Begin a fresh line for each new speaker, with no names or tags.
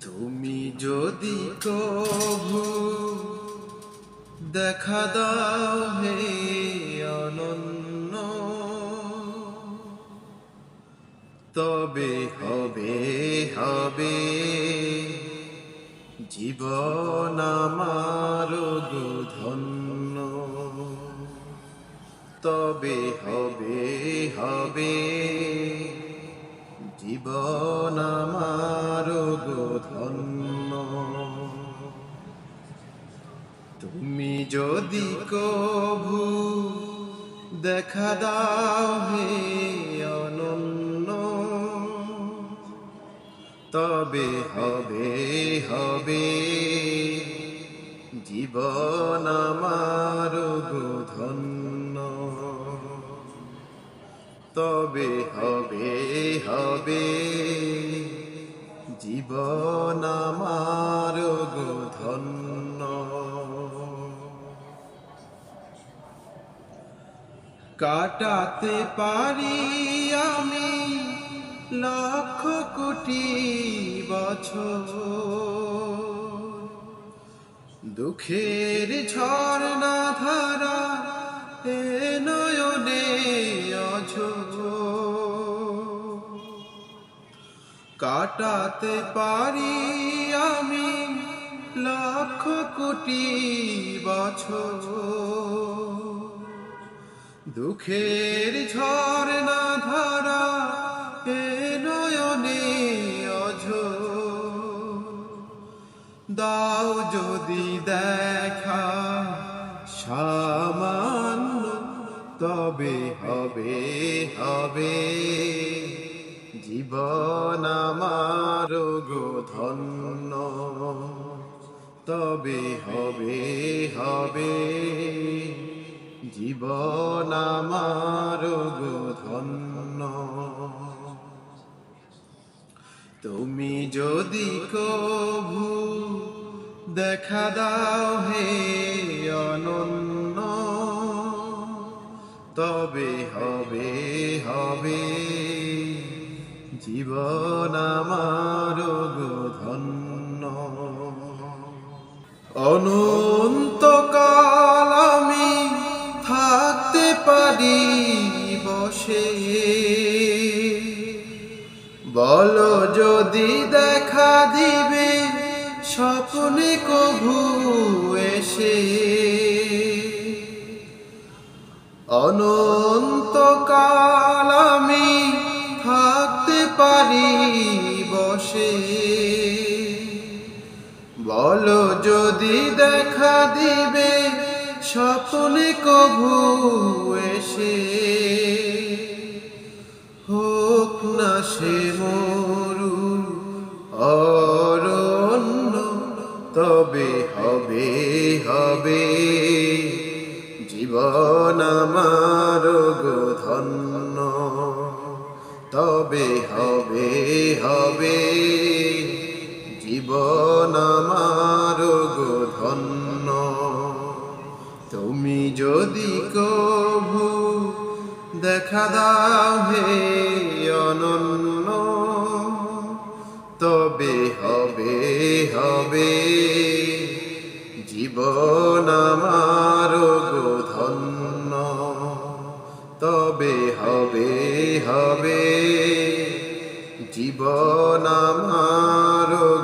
তুমি যদি কভু দেখা দাও হে অনন্য। তবে হবে হবে, জীবন আমার ধন্য তবে হবে হবে জীবন আমার ধন্য তুমি যদি কভু দেখা দাও হে অনন্য, তবে হবে হবে জীবন আমার ধন্য তবে হবে হবে। জীবন আমার ধন্য কাটাতে পারি আমি লক্ষ কোটি বছর। দুঃখের ঝর্ণা ধারা এ নয়নে কাটাতে পারি আমি লক্ষ কোটি বছর। দুঃখের ঝড় না ধারা এ নয়নে অঝ দাও যদি দেখা সামান্য, তবে হবে হবে। জীবন আমার গো ধন্য তবে হবে হবে। জীবন আমার ধন্য তুমি যদি কভু দেখা দাও হে অনন্য, তবে হবে হবে। অনন্তকাল আমি থাকতে পারি বসে। বলো যদি দেখা দিবে স্বপ্নে কভু এসে। অনন্তকাল যদি দেখা দিবে, স্বপ্নে কভু এসে। হোক না সে মরু অরণ্য, তবে হবে হবে। জীবন আমার ধন্য তবে হবে হবে। জীবন আমার ধন্য। তুমি যদি কভু দেখা দাও হে অনন্য, তবে হবে হবে। জীবন আমার ধন্য, তবে হবে হবে। জীবন আমার